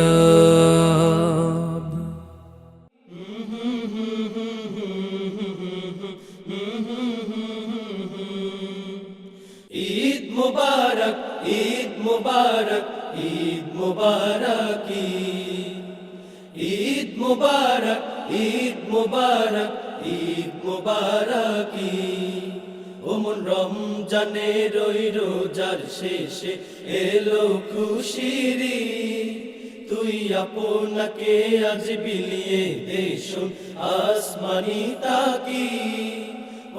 কলরব ঈদ মুবারক ঈদ মুবারক ঈদ মুবারক ঈদ মুবারক ঈদ মুবারক ঈদ মুবারক ওমন রমজানে রই রোজার শেষে এলো খুশিরি তুই আপনাকে আজ বিলিয়ে দেশুন আসমানি তাকি।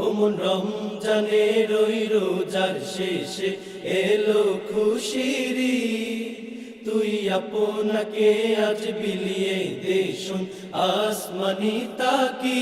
ওমন রমজানে রই রোজার শেষে এলো খুশিরি তুই আপনাকে আজ বিলিয়ে দেশুন আসমানি তাকি।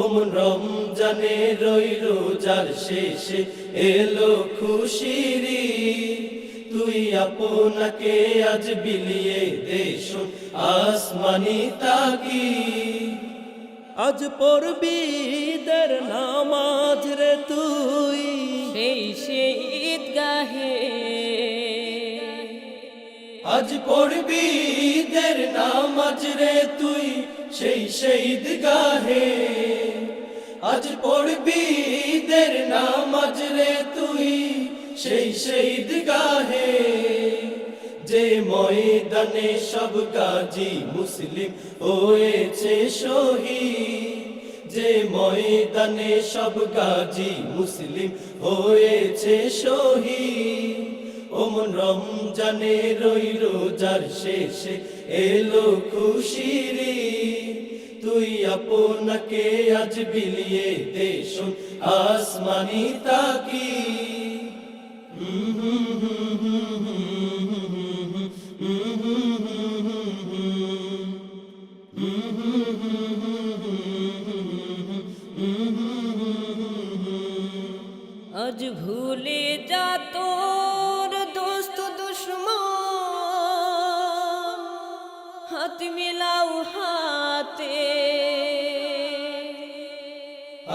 ওমন রমজানে রই রোজার শেষে এলো খুশিরি। তুই আপনাকে আজ বিলিয়ে দেশ আসমানি তাকি আজ পড়বি দের নামাজ রে তুই। সেই ঈদগাহে। আজ পড়বি দের নামাজ রে তুই। সেই শহীদ গাহে আজ পড়বি দের নামাজ রে তুই, সেই শহীদ গাহে যে ময়দানে সব গাজী মুসলিম হয়েছে শহীদ, যে ময়দানে সব গাজী মুসলিম হয়েছে শহীদ। ওমন রমজানে রই রোজার শেষে এলো খুশিরি তুই আপনাকে আজ বিলিয়ে দেশুন আসমানি তাকি। আজ ভুলে যা তোর দোস্ত দুশ্মন, হাত মিলাও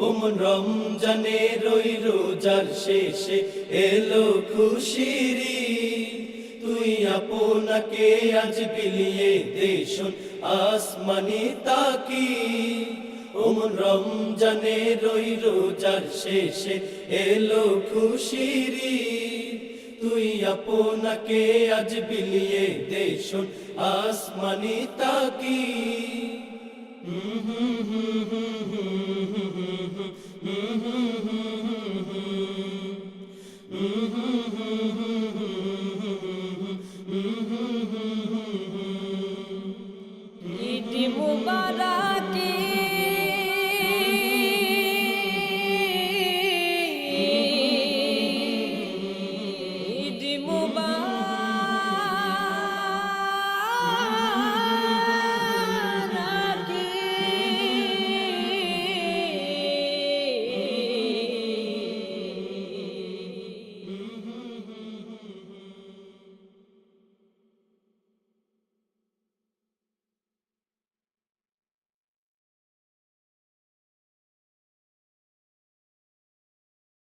ওমন রমজানে রই রোজার শেষে এলো খুশিরি তুই আপনাকে আজ বিলিয়ে দেশুন আসমানি তাকি ওমন রমজানে রই রোজার শেষে এলো খুশিরি তুই আপনাকে আজ বিলিয়ে দেশুন আসমানি তাকি Mm-hmm.